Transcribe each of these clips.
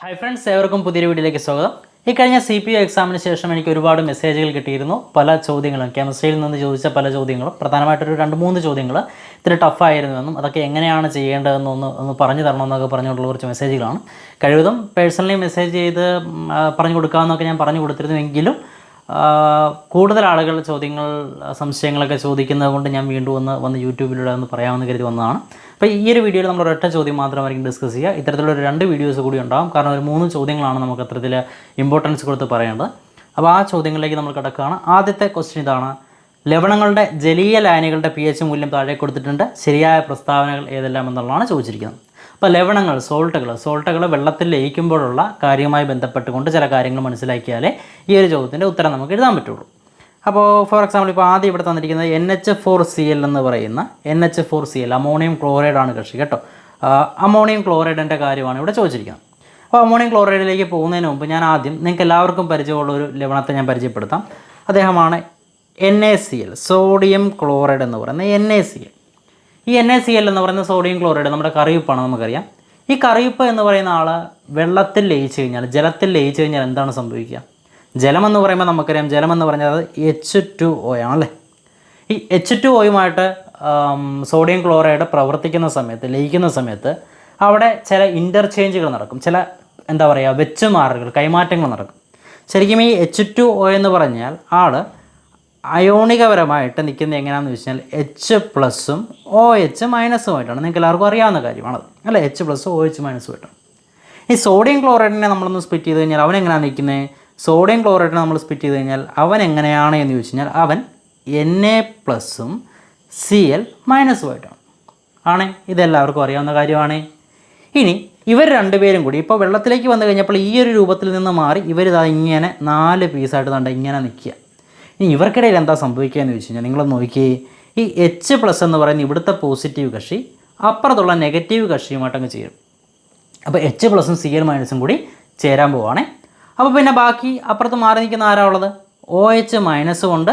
Hi friends ഏവർക്കും പുതിയൊരു വീഡിയോയിലേക്ക് സ്വാഗതം. ഈ കഴിഞ്ഞ സി പി യു എക്സാമിന് ശേഷം എനിക്ക് ഒരുപാട് മെസ്സേജുകൾ കിട്ടിയിരുന്നു. പല ചോദ്യങ്ങളും കെമിസ്ട്രിയിൽ നിന്ന് ചോദിച്ച പല ചോദ്യങ്ങളും പ്രധാനമായിട്ടൊരു രണ്ട് മൂന്ന് ചോദ്യങ്ങൾ ഇത്തിരി ടഫായിരുന്നുവെന്നും അതൊക്കെ എങ്ങനെയാണ് ചെയ്യേണ്ടതെന്നൊന്ന് ഒന്ന് ഒന്ന് പറഞ്ഞു തരണമെന്നൊക്കെ പറഞ്ഞുകൊണ്ടുള്ള കുറച്ച് മെസ്സേജുകളാണ് കഴിവതും പേഴ്സണലി മെസ്സേജ് ചെയ്ത് പറഞ്ഞു കൊടുക്കാമെന്നൊക്കെ ഞാൻ പറഞ്ഞു കൊടുത്തിരുന്നുവെങ്കിലും ആ, കൂടുതൽ ആളുകൾ ചോദ്യങ്ങൾ സംശയങ്ങളൊക്കെ ചോദിക്കുന്നത് കൊണ്ട് ഞാൻ വീണ്ടും ഒന്ന് വന്ന് യൂട്യൂബിലൂടെ ഒന്ന് പറയാമെന്ന് കരുതി വന്നതാണ്. അപ്പോൾ ഈ ഒരു വീഡിയോയിൽ നമ്മൾ ഒരൊറ്റ ചോദ്യം മാത്രമായിരിക്കും ഡിസ്കസ് ചെയ്യുക. ഇത്തരത്തിലുള്ള രണ്ട് വീഡിയോസ് കൂടി ഉണ്ടാകും കാരണം ഒരു മൂന്ന് ചോദ്യങ്ങളാണ് നമുക്ക് അത്തരത്തിൽ ഇമ്പോർട്ടൻസ് കൊടുത്ത് പറയേണ്ടത്. അപ്പോൾ ആ ചോദ്യങ്ങളിലേക്ക് നമ്മൾ കിടക്കുകയാണ്. ആദ്യത്തെ ക്വസ്റ്റ്യൻ ഇതാണ്. ലവണങ്ങളുടെ ജലീയ ലായനികളുടെ പി എച്ച് മൂല്യം താഴെ കൊടുത്തിട്ടുണ്ട്. ശരിയായ പ്രസ്താവനകൾ ഏതെല്ലാം എന്നുള്ളതാണ് ചോദിച്ചിരിക്കുന്നത്. അപ്പോൾ ലവണങ്ങൾ സോൾട്ടുകൾ സോൾട്ടുകൾ വെള്ളത്തിൽ ലയിക്കുമ്പോഴുള്ള കാര്യവുമായി ബന്ധപ്പെട്ടുകൊണ്ട് ചില കാര്യങ്ങൾ മനസ്സിലാക്കിയാലേ ഈ ഒരു ചോദ്യത്തിന്റെ ഉത്തരം നമുക്ക് എഴുതാൻ പറ്റുള്ളൂ. അപ്പോൾ ഫോർ എക്സാമ്പിൾ ഇപ്പോൾ ആദ്യം ഇവിടെ തന്നിരിക്കുന്നത് N H four C L എന്ന് പറയുന്ന N H four C L ammonium chloride ആണ് കൃഷി കേട്ടോ? അമോണിയം ക്ലോറൈഡിന്റെ കാര്യമാണ് ഇവിടെ ചോദിച്ചിരിക്കുന്നത്. അപ്പോൾ അമോണിയം ക്ലോറൈഡിലേക്ക് പോകുന്നതിന് മുമ്പ് ഞാൻ ആദ്യം നിങ്ങൾക്ക് എല്ലാവർക്കും പരിചയമുള്ള ഒരു ലവണത്തെ ഞാൻ പരിചയപ്പെടുത്താം. അദ്ദേഹമാണ് N A C L sodium chloride എന്ന് പറയുന്നത് എൻ എ സി എൽ ഈ എൻ എ സി എൽ എന്ന് പറയുന്ന സോഡിയം ക്ലോറൈഡ് നമ്മുടെ കറിയുപ്പാണ് നമുക്കറിയാം. ഈ കറിയുപ്പ് എന്ന് പറയുന്ന ആൾ വെള്ളത്തിൽ ലയിച്ചു കഴിഞ്ഞാൽ ജലത്തിൽ ലയിച്ചു കഴിഞ്ഞാൽ എന്താണ് സംഭവിക്കുക? ജലമെന്ന് പറയുമ്പോൾ നമുക്കറിയാം ജലമെന്ന് പറഞ്ഞാൽ എച്ച് ടു ഒ ആണല്ലേ ഈ എച്ച് ടു ഒയുമായിട്ട് സോഡിയം ക്ലോറൈഡ് പ്രവർത്തിക്കുന്ന സമയത്ത് ലയിക്കുന്ന സമയത്ത് അവിടെ ചില ഇന്റർചേഞ്ചുകൾ നടക്കും. ചില എന്താ പറയുക വെച്ചുമാറുകൾ കൈമാറ്റങ്ങൾ നടക്കും. ശരിക്കും ഈ എച്ച് ടു ഒ എന്ന് പറഞ്ഞാൽ ആൾ അയോണികപരമായിട്ട് നിൽക്കുന്നത് എങ്ങനെയാണെന്ന് വെച്ചാൽ എച്ച് പ്ലസും ഒ എച്ച് മൈനസുമായിട്ടാണ് നിങ്ങൾക്ക് എല്ലാവർക്കും അറിയാവുന്ന കാര്യമാണത്. അല്ലേ? എച്ച് പ്ലസ് ഒ എച്ച് മൈനസുമായിട്ടാണ് ഈ സോഡിയം ക്ലോറൈഡിനെ നമ്മളൊന്ന് സ്പ്ലിറ്റ് ചെയ്ത് കഴിഞ്ഞാൽ അവൻ എങ്ങനെയാണ് നിൽക്കുന്നത് സോഡിയം ക്ലോറൈഡിനെ നമ്മൾ സ്പിറ്റ് ചെയ്ത് കഴിഞ്ഞാൽ അവൻ എങ്ങനെയാണ് എന്ന് ചോദിച്ചു കഴിഞ്ഞാൽ അവൻ എൻ എ പ്ലസും സി എൽ മൈനസുമായിട്ടാണ് ആണ്? ഇതെല്ലാവർക്കും അറിയാവുന്ന കാര്യമാണ്. ഇനി ഇവർ രണ്ടുപേരും കൂടി ഇപ്പോൾ വെള്ളത്തിലേക്ക് വന്നു കഴിഞ്ഞപ്പോൾ ഈ ഒരു രൂപത്തിൽ നിന്ന് മാറി ഇവരിതാ ഇങ്ങനെ നാല് പീസായിട്ട് തണ്ട ഇങ്ങനെ നിൽക്കുക. ഇനി ഇവർക്കിടയിൽ എന്താ സംഭവിക്കുക എന്ന് ചോദിച്ചു കഴിഞ്ഞാൽ നിങ്ങൾ നോക്കിയേ. ഈ എച്ച് പ്ലസ് എന്ന് പറയുന്ന ഇവിടുത്തെ പോസിറ്റീവ് കക്ഷി അപ്പുറത്തുള്ള നെഗറ്റീവ് കക്ഷിയുമായിട്ടങ്ങ് ചേരും. അപ്പോൾ എച്ച് പ്ലസും സി എൽ മൈനസും കൂടി ചേരാൻ പോവാണേ. അപ്പോൾ പിന്നെ ബാക്കി അപ്പുറത്ത് മാറി നിൽക്കുന്ന ആരാ ഉള്ളത്? ഒ എച്ച് മൈനസും ഉണ്ട്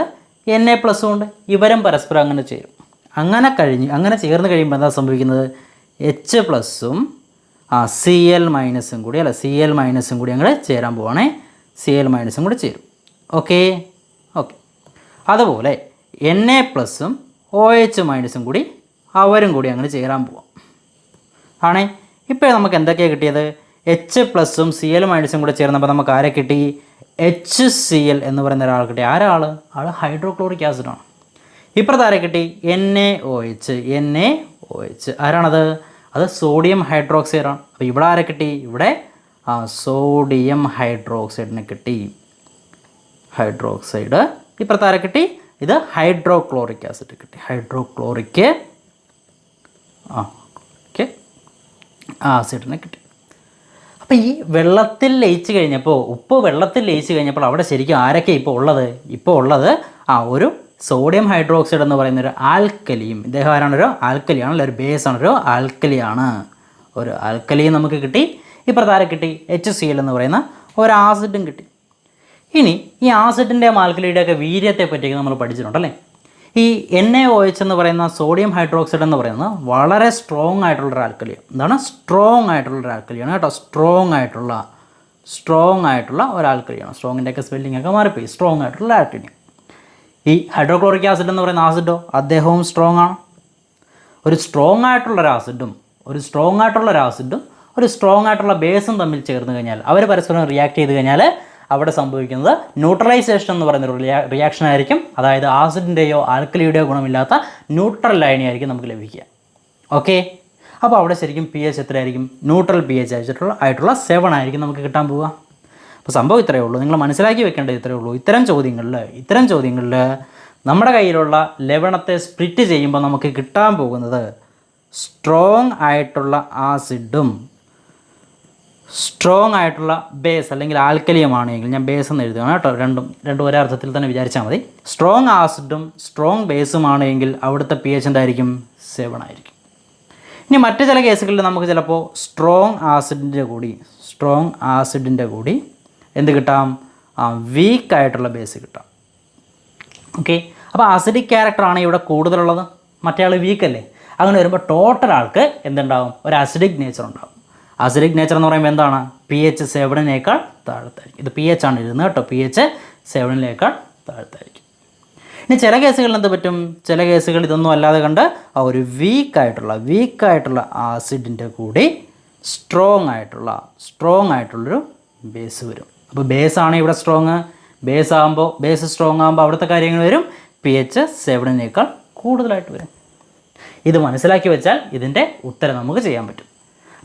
എൻ എ പ്ലസും ഉണ്ട് ഇവരും പരസ്പരം അങ്ങനെ ചേരും. അങ്ങനെ കഴിഞ്ഞ് അങ്ങനെ ചേർന്ന് കഴിയുമ്പോൾ എന്താ സംഭവിക്കുന്നത്? എച്ച് പ്ലസും ആ സി എൽ മൈനസും കൂടി അല്ല സി എൽ മൈനസും കൂടി ഞങ്ങൾ ചേരാൻ പോവാണേ. സി എൽ മൈനസും കൂടി ചേരും. ഓക്കെ അതുപോലെ എൻ എ പ്ലസും ഒ എച്ച് മൈനസും കൂടി അവരും കൂടി അങ്ങനെ ചേരാൻ പോവാം. ആണേ? ഇപ്പോൾ നമുക്ക് എന്തൊക്കെയാണ് കിട്ടിയത്? എച്ച് പ്ലസും സി എൽ മൈനസും കൂടെ ചേർന്നപ്പോൾ നമുക്ക് ആരെ കിട്ടി? എച്ച് സി എൽ എന്ന് പറയുന്ന ഒരാൾ കിട്ടി. ആരാൾ ആൾ ഹൈഡ്രോക്ലോറിക് ആസിഡാണ് ഇപ്പുറത്ത് ആരെ കിട്ടി? N A O H N A O H ആരാണത്? അത് സോഡിയം ഹൈഡ്രോക്സൈഡ് ആണ്. അപ്പോൾ ഇവിടെ ആരെ കിട്ടി? ഇവിടെ സോഡിയം ഹൈഡ്രോക്സൈഡിനെ കിട്ടി. ഹൈഡ്രോക്സൈഡ് ആരെ കിട്ടി. ഇത് ഹൈഡ്രോക്ലോറിക് ആസിഡ് കിട്ടി. ഹൈഡ്രോക്ലോറിക് ആ ഓക്കെ ആസിഡിനെ കിട്ടി. അപ്പോൾ ഈ വെള്ളത്തിൽ ലയിച്ചു കഴിഞ്ഞപ്പോൾ ഉപ്പ് വെള്ളത്തിൽ ലയിച്ചു കഴിഞ്ഞപ്പോൾ അവിടെ ശരിക്കും ആരൊക്കെ ഇപ്പോൾ ഉള്ളത്? ഇപ്പോൾ ഉള്ളത് ആ ഒരു സോഡിയം ഹൈഡ്രോക്സൈഡ് എന്ന് പറയുന്ന ഒരു ആൽക്കലിയും ഇദ്ദേഹം ആരാണൊരു ആൽക്കലിയാണ് അല്ലെങ്കിൽ ഒരു ബേസ് ആണ്. ഒരു ആൽക്കലിയാണ് ഒരു ആൽക്കലിയും നമുക്ക് കിട്ടി. ആരെ കിട്ടി. എച്ച് സി എൽ എന്ന് പറയുന്ന ഒരു ആസിഡും കിട്ടി. ഇനി ഈ ആസിഡിന്റെ ആൽക്കലിയുടെ ഒക്കെ വീര്യത്തെ പറ്റിയൊക്കെ നമ്മൾ പഠിച്ചിട്ടുണ്ടല്ലേ? ഈ എൻ എ ഒ എച്ച് എന്ന് പറയുന്ന സോഡിയം ഹൈഡ്രോക്സൈഡ് എന്ന് പറയുന്നത് വളരെ സ്ട്രോങ് ആയിട്ടുള്ള ഒരു ആൽക്കലിയാണ് എന്താണ് സ്ട്രോങ് ആയിട്ടുള്ള ഒരു ആൽക്കലിയാണ് കേട്ടോ. സ്ട്രോങ് ആയിട്ടുള്ള സ്ട്രോങ് ആയിട്ടുള്ള ഒരു ആൽക്കലിയാണ് സ്ട്രോങ്ങിന്റെ ഒക്കെ സ്പെല്ലിംഗ് ഒക്കെ മാറിപ്പോയി. സ്ട്രോങ് ആയിട്ടുള്ള ആൽക്കലി ഈ ഹൈഡ്രോക്ലോറിക് ആസിഡ് എന്ന് പറയുന്ന ആസിഡോ അദ്ദേഹവും സ്ട്രോങ് ആണ്. ഒരു സ്ട്രോങ് ആയിട്ടുള്ള ഒരു ആസിഡും ഒരു സ്ട്രോങ് ആയിട്ടുള്ള ഒരു ആസിഡും ഒരു സ്ട്രോങ് ആയിട്ടുള്ള ബേസും തമ്മിൽ ചേർന്ന് കഴിഞ്ഞാൽ അവർ പരസ്പരം റിയാക്ട് ചെയ്ത് കഴിഞ്ഞാൽ അവിടെ സംഭവിക്കുന്നത്. ന്യൂട്രലൈസേഷൻ എന്ന് പറയുന്ന ഒരു റിയാക്ഷൻ ആയിരിക്കും. അതായത് ആസിഡിന്റെയോ ആൽക്കലിയുടെയോ ഗുണമില്ലാത്ത ന്യൂട്രൽ ലൈനായിരിക്കും നമുക്ക് ലഭിക്കുക. ഓക്കെ അപ്പോൾ അവിടെ ശരിക്കും പി എച്ച് എത്രയായിരിക്കും? ന്യൂട്രൽ പി എച്ച് ആയിട്ടുള്ള ആയിട്ടുള്ള സെവൻ ആയിരിക്കും നമുക്ക് കിട്ടാൻ പോവുക. അപ്പോൾ സംഭവം ഇത്രയേ ഉള്ളൂ. നിങ്ങൾ മനസ്സിലാക്കി വെക്കേണ്ടത് ഇത്രയേ ഉള്ളൂ. ഇത്തരം ചോദ്യങ്ങളിൽ ഇത്തരം ചോദ്യങ്ങളിൽ നമ്മുടെ കയ്യിലുള്ള ലവണത്തെ സ്പ്ലിറ്റ് ചെയ്യുമ്പോൾ നമുക്ക് കിട്ടാൻ പോകുന്നത് സ്ട്രോങ് ആയിട്ടുള്ള ആസിഡും സ്ട്രോങ് ആയിട്ടുള്ള ബേസ് അല്ലെങ്കിൽ ആൽക്കലിയമാണ് എങ്കിൽ ഞാൻ ബേസ് എന്ന് എഴുതുകയാണ് കേട്ടോ. രണ്ടും രണ്ടും ഒരേ അർത്ഥത്തിൽ തന്നെ വിചാരിച്ചാൽ മതി. സ്ട്രോങ് ആസിഡും സ്ട്രോങ് ബേസുമാണെങ്കിൽ അവിടുത്തെ പി എച്ച് എന്തായിരിക്കും? സെവൻ ആയിരിക്കും. ഇനി മറ്റു ചില കേസുകളിൽ നമുക്ക് ചിലപ്പോൾ സ്ട്രോങ് ആസിഡിന്റെ കൂടി സ്ട്രോങ് ആസിഡിന്റെ കൂടി എന്ത് കിട്ടാം? വീക്ക് ആയിട്ടുള്ള ബേസ് കിട്ടാം. ഓക്കെ അപ്പോൾ ആസിഡിക് ക്യാരക്ടറാണ് ഇവിടെ കൂടുതലുള്ളത്. മറ്റേ ആൾ വീക്ക് അല്ലേ? അങ്ങനെ വരുമ്പോൾ ടോട്ടൽ ആൾക്ക് എന്തുണ്ടാവും? ഒരു ആസിഡിക് നേച്ചർ ഉണ്ടാവും. അസിഡിക് നേച്ചർ എന്ന് പറയുമ്പോൾ എന്താണ്? പി എച്ച് സെവനിനേക്കാൾ താഴത്തായിരിക്കും. ഇത് പി എച്ച് ആണ് ഇരുന്നത് കേട്ടോ. പി എച്ച് സെവനിനേക്കാൾ താഴത്തായിരിക്കും. ഇനി ചില കേസുകളിൽ എന്ത് പറ്റും? ചില കേസുകൾ ഇതൊന്നും അല്ലാതെ കണ്ട് ആ ഒരു വീക്കായിട്ടുള്ള വീക്കായിട്ടുള്ള ആസിഡിന്റെ കൂടി സ്ട്രോങ് ആയിട്ടുള്ള സ്ട്രോങ് ആയിട്ടുള്ളൊരു ബേസ് വരും. അപ്പോൾ ബേസാണ് ഇവിടെ സ്ട്രോങ് ബേസ് ആകുമ്പോൾ ബേസ് സ്ട്രോങ് ആകുമ്പോൾ അവിടുത്തെ കാര്യങ്ങൾ വരും. പി എച്ച് സെവനിനേക്കാൾ കൂടുതലായിട്ട് വരും. ഇത് മനസ്സിലാക്കി വെച്ചാൽ ഇതിന്റെ ഉത്തരം നമുക്ക് ചെയ്യാൻ പറ്റും.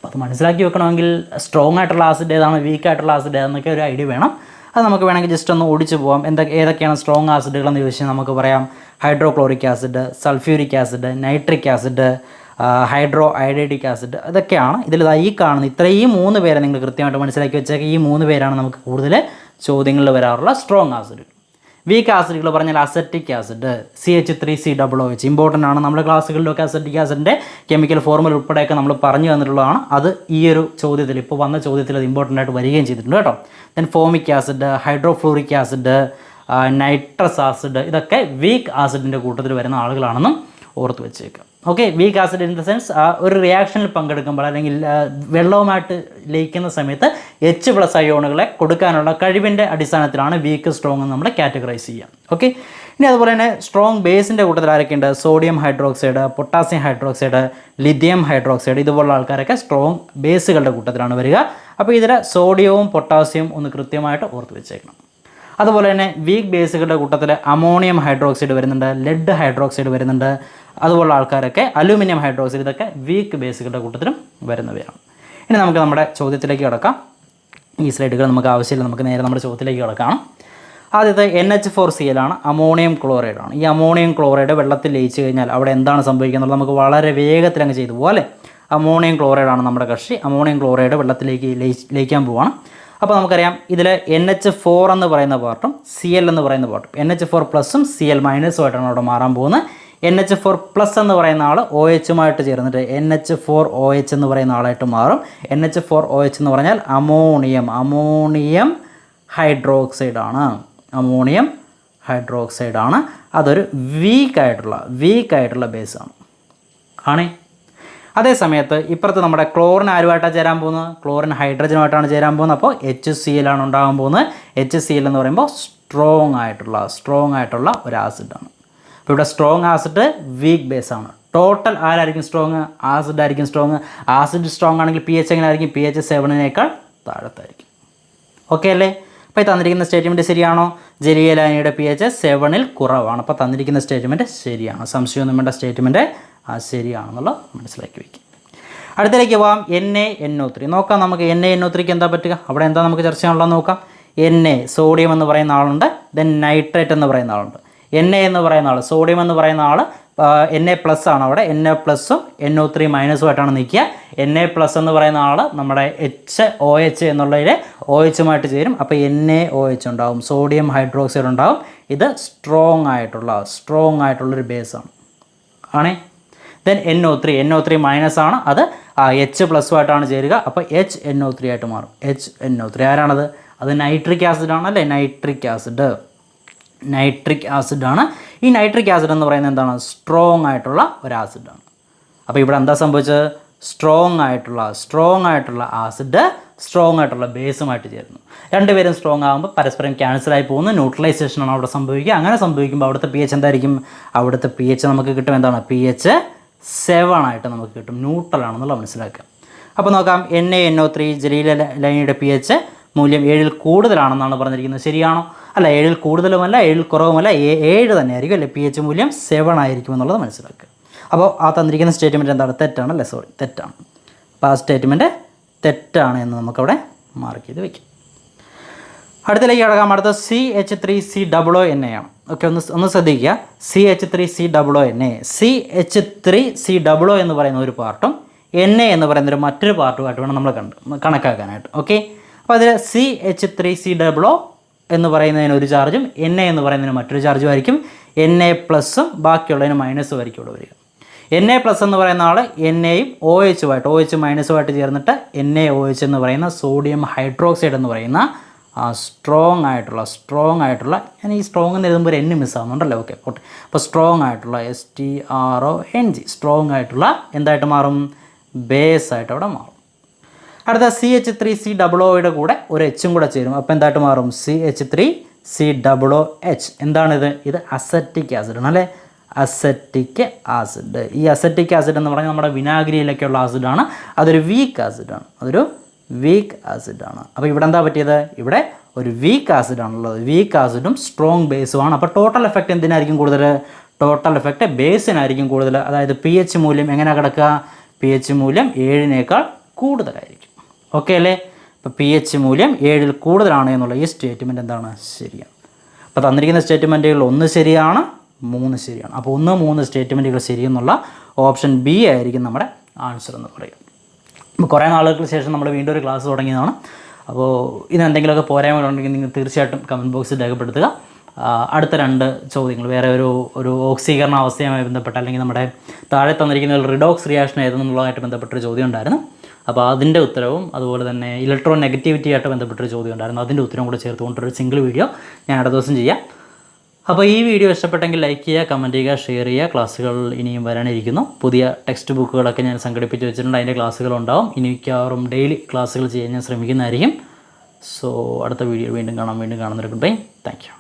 അപ്പോൾ അത് മനസ്സിലാക്കി വെക്കണമെങ്കിൽ സ്ട്രോങ് ആയിട്ടുള്ള ആസിഡ് ഏതാണ് വീക്ക് ആയിട്ടുള്ള ആസിഡ് ഏതെന്നൊക്കെ ഒരു ഐഡിയ വേണം. അത് നമുക്ക് വേണമെങ്കിൽ ജസ്റ്റ് ഒന്ന് ഓടിച്ച് പോകാം എന്തൊക്കെ ഏതൊക്കെയാണ് സ്ട്രോങ് ആസിഡുകളെന്ന് ചോദിച്ചാൽ നമുക്ക് പറയാം. Hydrochloric acid sulphuric acid nitric acid hydro iodidic acid ഇതൊക്കെയാണ്. ഇതിൽ ഈ കാണുന്ന ഇത്രയും മൂന്ന് പേരെ നിങ്ങൾ കൃത്യമായിട്ട് മനസ്സിലാക്കി വെച്ചേക്കുക ഈ മൂന്ന് പേരാണ് നമുക്ക് കൂടുതൽ ചോദ്യങ്ങളിൽ വരാറുള്ള സ്ട്രോങ് ആസിഡ് വീക്ക് ആസിഡുകൾ പറഞ്ഞാൽ acetic acid C H three C double O H important ആണ്. നമ്മുടെ ക്ലാസ്സുകളിലൊക്കെ അസറ്റിക് ആസിഡിന്റെ കെമിക്കൽ ഫോർമുല ഉൾപ്പെടെയൊക്കെ നമ്മൾ പറഞ്ഞു തന്നിട്ടുള്ളതാണ്. അത് ഈ ഒരു ചോദ്യത്തിൽ ഇപ്പോൾ വന്ന ചോദ്യത്തിൽ അത് ഇമ്പോർട്ടന്റ് ആയിട്ട് വരികയും ചെയ്തിട്ടുണ്ട് കേട്ടോ. Then formic acid hydrofluoric acid nitrous acid ഇതൊക്കെ വീക്ക് ആസിഡിന്റെ കൂട്ടത്തിൽ വരുന്ന ആളുകളാണെന്നും ഓർത്ത് വെച്ചേക്കുക okay weak acid in the sense ആ ഒരു റിയാക്ഷനിൽ പങ്കെടുക്കുമ്പോൾ അല്ലെങ്കിൽ വെള്ളവുമായിട്ട് ലയിക്കുന്ന സമയത്ത് എച്ച് പ്ലസ് അയോണുകളെ കൊടുക്കാനുള്ള കഴിവിന്റെ അടിസ്ഥാനത്തിലാണ് വീക്ക് സ്ട്രോങ് നമ്മൾ കാറ്റഗറൈസ് ചെയ്യുക ഓക്കെ ഇനി അതുപോലെ തന്നെ സ്ട്രോങ് ബേസിന്റെ കൂട്ടത്തിൽ ആരൊക്കെ ഉണ്ട്? Sodium hydroxide potassium hydroxide lithium hydroxide ഇതുപോലുള്ള ആൾക്കാരൊക്കെ സ്ട്രോങ് ബേസുകളുടെ കൂട്ടത്തിലാണ് വരിക. അപ്പോൾ ഇതിൽ സോഡിയവും പൊട്ടാസ്യവും ഒന്ന് കൃത്യമായിട്ട് ഓർത്ത് വെച്ചേക്കണം. അതുപോലെ തന്നെ വീക്ക് ബേസുകളുടെ കൂട്ടത്തിൽ അമോണിയം ഹൈഡ്രോക്സൈഡ് വരുന്നുണ്ട് ലെഡ് ഹൈഡ്രോക്സൈഡ് വരുന്നുണ്ട് അതുപോലുള്ള ആൾക്കാരൊക്കെ അലൂമിനിയം ഹൈഡ്രോക്സൈഡ് ഇതൊക്കെ വീക്ക് ബേസുകളുടെ കൂട്ടത്തിലും വരുന്നവയാണ്. ഇനി നമുക്ക് നമ്മുടെ ചോദ്യത്തിലേക്ക് കിടക്കാം. ഈ സ്ലൈഡുകൾ നമുക്ക് ആവശ്യമില്ല നമുക്ക് നേരെ നമ്മുടെ ചോദ്യത്തിലേക്ക് കിടക്കാം. ആദ്യത്തെ എൻ എച്ച് ഫോർ സി എല്ലാണ് അമോണിയം ക്ലോറൈഡ് ആണ്. ഈ അമോണിയം ക്ലോറൈഡ് വെള്ളത്തിൽ ലയിച്ച് കഴിഞ്ഞാൽ അവിടെ എന്താണ് സംഭവിക്കുന്നത്? നമുക്ക് വളരെ വേഗത്തിൽ അങ്ങ് ചെയ്തു പോലെ അമോണിയം ക്ലോറൈഡ് ആണ് നമ്മുടെ കക്ഷി. അമോണിയം ക്ലോറൈഡ് വെള്ളത്തിലേക്ക് ലയിക്കാൻ പോവാണ്. അപ്പോൾ നമുക്കറിയാം ഇതിൽ എൻ എച്ച് ഫോർ എന്ന് പറയുന്ന പാർട്ടും സി എൽ എന്ന് പറയുന്ന പാർട്ടും എൻ എച്ച് ഫോർ പ്ലസും സി എൽ മൈനസും ആയിട്ടാണ് അവിടെ മാറാൻ പോകുന്നത്. എൻ എച്ച് ഫോർ പ്ലസ് എന്ന് പറയുന്ന ആൾ ഒ എച്ചുമായിട്ട് ചേർന്നിട്ട് N H four O H എന്ന് പറയുന്ന ആളായിട്ട് മാറും. N H four O H ammonium പറഞ്ഞാൽ അമോണിയം. അമോണിയം ഹൈഡ്രോക്സൈഡാണ്. അമോണിയം ഹൈഡ്രോക്സൈഡാണ്. അതൊരു വീക്കായിട്ടുള്ള വീക്കായിട്ടുള്ള ബേസാണ് ആണേ. അതേ സമയത്ത് ഇപ്പുറത്ത് നമ്മുടെ ക്ലോറിൻ ആരുമായിട്ടാണ് ചേരാൻ പോകുന്നത്? ക്ലോറിൻ ഹൈഡ്രജനുമായിട്ടാണ് ചേരാൻ പോകുന്നത്. അപ്പോൾ എച്ച് സി എല്ലാണ് ഉണ്ടാകാൻ പോകുന്നത്. എച്ച് സി എൽ എന്ന് പറയുമ്പോൾ സ്ട്രോങ് ആയിട്ടുള്ള സ്ട്രോങ് ആയിട്ടുള്ള ഒരു ആസിഡാണ് അപ്പോൾ ഇവിടെ സ്ട്രോങ് ആസിഡ് വീക്ക് ബേസ് ആണ്. ടോട്ടൽ ആരായിരിക്കും സ്ട്രോങ് ആസിഡ് ആയിരിക്കും സ്ട്രോങ് ആസിഡ് സ്ട്രോങ് ആണെങ്കിൽ പി എച്ച് എങ്ങനെ ആയിരിക്കും പി എച്ച് സെവനിനേക്കാൾ താഴത്തായിരിക്കും. ഓക്കെ അല്ലേ? അപ്പോൾ ഈ തന്നിരിക്കുന്ന സ്റ്റേറ്റ്മെന്റ് ശരിയാണോ? ജലീയ ലായനിയുടെ പി എച്ച് സെവനിൽ കുറവാണ്. അപ്പോൾ തന്നിരിക്കുന്ന സ്റ്റേറ്റ്മെന്റ് ശരിയാണ്. സംശയമൊന്നും വേണ്ട സ്റ്റേറ്റ്മെന്റ് ശരിയാണെന്നുള്ള മനസ്സിലാക്കി വയ്ക്കും അടുത്തേക്ക് പോകാം N A N O three നോക്കാം നമുക്ക് എൻ എ എൻ ഒ ത്രീക്ക് എന്താ പറ്റുക? അവിടെ എന്താ നമുക്ക് ചർച്ച ചെയ്യാനുള്ളത് നോക്കാം. എൻ എ സോഡിയം എന്ന് പറയുന്ന ആളുണ്ട്. ദെൻ നൈട്രേറ്റ് എന്ന് പറയുന്ന ആളുണ്ട്. എൻ എ എന്ന് പറയുന്ന ആൾ സോഡിയം എന്ന് പറയുന്ന ആൾ എൻ എ പ്ലസ് ആണ് അവിടെ. എൻ എ പ്ലസും എൻ ഒ ത്രീ മൈനസും ആയിട്ടാണ് നിൽക്കുക. എൻ എ പ്ലസ് എന്ന് പറയുന്ന ആൾ നമ്മുടെ എച്ച് ഒ എച്ച് എന്നുള്ളതിൽ ഒ എച്ചുമായിട്ട് ചേരും. അപ്പോൾ എൻ എ ഒ എച്ച് ഉണ്ടാവും. സോഡിയം ഹൈഡ്രോക്സൈഡ് ഉണ്ടാവും. ഇത് സ്ട്രോങ് ആയിട്ടുള്ള സ്ട്രോങ് ആയിട്ടുള്ളൊരു ബേസാണ് ആണേ. Then N O three N O three minus ആണ്. അത് എച്ച് ആയിട്ടാണ് ചേരുക. അപ്പോൾ എച്ച് എൻ ഒ ത്രീ ആയിട്ട് മാറും. എച്ച് എൻ ഒ ത്രീ ആരാണത്? അത് നൈട്രിക് ആസിഡ് ആണല്ലേ? നൈട്രിക് ആസിഡ് നൈട്രിക് ആസിഡാണ്. ഈ നൈട്രിക് ആസിഡ് എന്ന് പറയുന്നത് എന്താണ്? സ്ട്രോങ് ആയിട്ടുള്ള ഒരു ആസിഡാണ്. അപ്പോൾ ഇവിടെ എന്താ സംഭവിച്ചത്? സ്ട്രോങ് ആയിട്ടുള്ള സ്ട്രോങ് ആയിട്ടുള്ള ആസിഡ് സ്ട്രോങ് ആയിട്ടുള്ള ബേസുമായിട്ട് ചേരുന്നു. രണ്ടുപേരും സ്ട്രോങ് ആകുമ്പോൾ പരസ്പരം ക്യാൻസലായി പോകുന്നു. ന്യൂട്രലൈസേഷൻ ആണ് അവിടെ സംഭവിക്കുക. അങ്ങനെ സംഭവിക്കുമ്പോൾ അവിടുത്തെ പി എച്ച് എന്തായിരിക്കും? അവിടുത്തെ പി എച്ച് നമുക്ക് കിട്ടും എന്താണ്? പി എച്ച് സെവൻ ആയിട്ട് നമുക്ക് കിട്ടും. ന്യൂട്രൽ ആണെന്നുള്ള മനസ്സിലാക്കുക. അപ്പോൾ നോക്കാം. N A N O three Jaleela ലൈനിയുടെ പി എച്ച് മൂല്യം ഏഴിൽ കൂടുതലാണെന്നാണ് പറഞ്ഞിരിക്കുന്നത്. ശരിയാണോ? അല്ല ഏഴിൽ കൂടുതലുമല്ല ഏഴിൽ കുറവുമല്ല ഏഴ് തന്നെ ആയിരിക്കും അല്ലെ? പി എച്ച് മൂല്യം സെവൻ ആയിരിക്കും എന്നുള്ളത് മനസ്സിലാക്കുക. അപ്പോൾ ആ തന്നിരിക്കുന്ന സ്റ്റേറ്റ്മെന്റ് എന്താണ്? തെറ്റാണ് അല്ലേ? സോറി തെറ്റാണ്. അപ്പോൾ ആ സ്റ്റേറ്റ്മെന്റ് തെറ്റാണ് എന്ന് നമുക്കവിടെ മാർക്ക് ചെയ്ത് വയ്ക്കാം അടുത്തിലേക്ക് കിടക്കാം. അടുത്ത C H three C double N A ആണ്. ഓക്കെ ഒന്ന് ഒന്ന് ശ്രദ്ധിക്കുക. C H three C double N A C H three C double എന്ന് പറയുന്ന ഒരു പാർട്ടും എൻ എ എന്ന് പറയുന്ന ഒരു മറ്റൊരു പാർട്ടുമായിട്ട് വേണം നമ്മൾ കണ്ട് കണക്കാക്കാനായിട്ട്. ഓക്കെ? അപ്പോൾ അതിൽ C H three C double O എന്ന് പറയുന്നതിന് ഒരു ചാർജും എൻ എ എന്ന് പറയുന്നതിന് മറ്റൊരു ചാർജും ആയിരിക്കും. എൻ എ പ്ലസും ബാക്കിയുള്ളതിന് മൈനസും ആയിരിക്കും ഇവിടെ വരിക എൻ എ പ്ലസ് എന്ന് പറയുന്ന ആൾ എൻ എയും ഒ എച്ചുമായിട്ട് ഒ എച്ച് മൈനസുമായിട്ട് ചേർന്നിട്ട് എൻ എ ഒ എച്ച് എന്ന് പറയുന്ന സോഡിയം ഹൈഡ്രോക്സൈഡ് എന്ന് പറയുന്ന സ്ട്രോങ് ആയിട്ടുള്ള സ്ട്രോങ് ആയിട്ടുള്ള ഞാൻ ഈ സ്ട്രോങ് എന്ന് എഴുതുമ്പോൾ എൻ മിസ് ആവുന്നുണ്ടല്ലോ? ഓക്കെ ഓക്കെ അപ്പോൾ സ്ട്രോങ് ആയിട്ടുള്ള S T R O N G strong ആയിട്ടുള്ള എന്തായിട്ട് മാറും? ബേസ് ആയിട്ട് അവിടെ മാറും. അടുത്ത C H three C double ഒയുടെ കൂടെ ഒരു എച്ചും കൂടെ ചേരും. അപ്പോൾ എന്തായിട്ട് മാറും? C H three C double O H എന്താണിത്? ഇത് അസറ്റിക് ആസിഡ് ആണ് അല്ലേ? അസറ്റിക് ആസിഡ് ഈ അസറ്റിക് ആസിഡ് എന്ന് പറഞ്ഞാൽ നമ്മുടെ വിനാഗിരിയിലൊക്കെയുള്ള ആസിഡാണ് അതൊരു വീക്ക് ആസിഡാണ് അതൊരു വീക്ക് ആസിഡാണ് അപ്പോൾ ഇവിടെ എന്താ പറ്റിയത്? ഇവിടെ ഒരു വീക്ക് ആസിഡാണുള്ളത് വീക്ക് ആസിഡും സ്ട്രോങ് ബേസുമാണ് അപ്പോൾ ടോട്ടൽ എഫക്റ്റ് എന്തിനായിരിക്കും കൂടുതൽ? ടോട്ടൽ എഫക്റ്റ് ബേസിനായിരിക്കും കൂടുതൽ. അതായത് പി എച്ച് മൂല്യം എങ്ങനെ കിടക്കുക? പി എച്ച് മൂല്യം ഏഴിനേക്കാൾ കൂടുതലായിരിക്കും. ഓക്കെ അല്ലേ? അപ്പോൾ പി എച്ച് മൂല്യം ഏഴിൽ കൂടുതലാണ് എന്നുള്ള ഈ സ്റ്റേറ്റ്മെന്റ് എന്താണ്? ശരിയാണ് അപ്പോൾ തന്നിരിക്കുന്ന സ്റ്റേറ്റ്മെന്റുകൾ ഒന്ന് ശരിയാണ് മൂന്ന് ശരിയാണ്. അപ്പോൾ ഒന്ന് മൂന്ന് സ്റ്റേറ്റ്മെന്റുകൾ ശരിയെന്നുള്ള ഓപ്ഷൻ ബി ആയിരിക്കും നമ്മുടെ ആൻസർ എന്ന് പറയുക. കുറേ നാളുകൾക്ക് ശേഷം നമ്മൾ വീണ്ടും ഒരു ക്ലാസ് തുടങ്ങിയതാണ്. അപ്പോൾ ഇത് എന്തെങ്കിലുമൊക്കെ പോരായ്മകളുണ്ടെങ്കിൽ നിങ്ങൾ തീർച്ചയായിട്ടും കമന്റ് ബോക്സിൽ രേഖപ്പെടുത്തുക. അടുത്ത രണ്ട് ചോദ്യങ്ങൾ വേറെ ഒരു ഒരു ഓക്സീകരണ അവസ്ഥയുമായി ബന്ധപ്പെട്ട അല്ലെങ്കിൽ നമ്മുടെ താഴെ തന്നിരിക്കുന്ന റിഡോക്സ് റിയാക്ഷൻ ഏതെന്നുള്ളതായിട്ട് ബന്ധപ്പെട്ടൊരു ചോദ്യം ഉണ്ടായിരുന്നു. അപ്പോൾ അതിന്റെ ഉത്തരവും അതുപോലെ തന്നെ ഇലക്ട്രോ നെഗറ്റിവിറ്റിയായിട്ട് ബന്ധപ്പെട്ടൊരു ചോദ്യം ഉണ്ടായിരുന്നു. അതിന്റെ ഉത്തരവും കൂടെ ചേർത്തുകൊണ്ടൊരു സിംഗിൾ വീഡിയോ ഞാൻ അടുത്ത ദിവസം ചെയ്യാം. അപ്പോൾ ഈ വീഡിയോ ഇഷ്ടപ്പെട്ടെങ്കിൽ ലൈക്ക് ചെയ്യുക കമന്റ് ചെയ്യുക ഷെയർ ചെയ്യുക. ക്ലാസ്സുകൾ ഇനിയും വരാനിരിക്കുന്നു. പുതിയ ടെക്സ്റ്റ് ബുക്കുകളൊക്കെ ഞാൻ സംഘടിപ്പിച്ച് വെച്ചിട്ടുണ്ട്. അതിന്റെ ക്ലാസ്സുകൾ ഉണ്ടാവും. ഇനി മിക്കവാറും ഡെയിലി ക്ലാസ്സുകൾ ചെയ്യാൻ ഞാൻ ശ്രമിക്കുന്നതായിരിക്കും. സോ അടുത്ത വീഡിയോ വീണ്ടും കാണാം. വീണ്ടും കാണുന്നൊരു ഗുഡ് ബൈ താങ്ക്